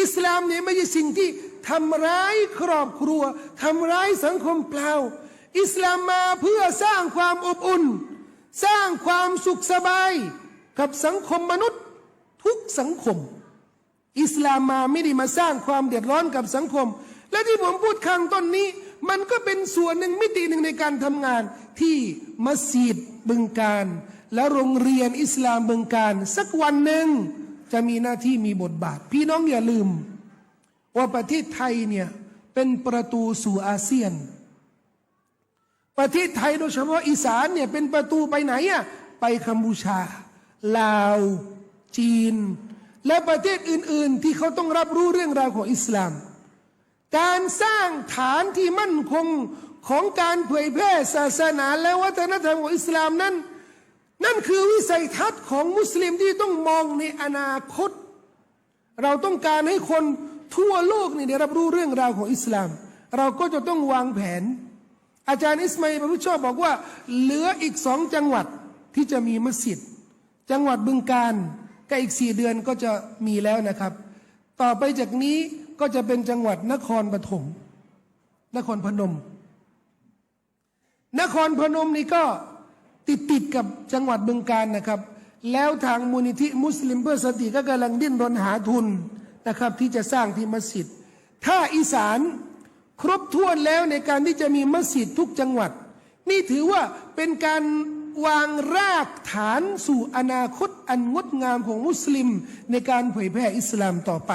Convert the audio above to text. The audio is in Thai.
อิสลามเนี่ยไม่ใช่สิ่งที่ทำร้ายครอบครัวทำร้ายสังคมเปล่า อิสลามมาเพื่อสร้างความอบอุ่น สร้างความสุขสบาย กับสังคมมนุษย์ ทุกสังคม อิสลามมาไม่ได้มาสร้างความเดือดร้อนกับสังคม และที่ผมพูดข้างต้นนี้ มันก็เป็นส่วนหนึ่งมิติหนึ่งในการทำงานที่มัสยิดบึงการ และโรงเรียนอิสลามบึงการ สักวันหนึ่ง จะมีหน้าที่มีบทบาท พี่น้องอย่าลืม ว่าประเทศไทยเนี่ยเป็นประตูสู่อาเซียน ประเทศไทยโดยเฉพาะอีสานเนี่ยเป็นประตูไปไหนอะไปกัมพูชา ลาว จีน และประเทศอื่น ๆ ที่เขาต้องรับรู้เรื่องราวของอิสลาม การสร้างฐานที่มั่นคงของการเผยแพร่ศาสนาและวัฒนธรรมของอิสลามนั้น นั่นคือวิสัยทัศน์ของมุสลิมที่ต้องมองในอนาคต เราต้องการให้คนทั่วโลกนี่ได้รับรู้เรื่องราวของอิสลาม เราก็จะต้องวางแผน อาจารย์อิสมาอิลบรุชอบบอกว่า เหลืออีกสองจังหวัดที่จะมีมัสยิด จังหวัดบึงการก็อีกสี่เดือนก็จะมีแล้วนะครับ ต่อไปจากนี้ก็จะเป็นจังหวัดนครปฐมนครพนม นครพนมนี่ก็ ติดติดกับจังหวัดบึงการนะครับ แล้วทางมูลนิธิมุสลิมเพื่อสติก็กำลังดิ้นรนหาทุนนะครับ ที่จะสร้างที่มัสยิดถ้าอีสานครบถ้วนแล้วในการที่จะมีมัสยิดทุกจังหวัด นี่ถือว่าเป็นการวางรากฐานสู่อนาคตอันงดงามของมุสลิมในการเผยแพร่อิสลามต่อไป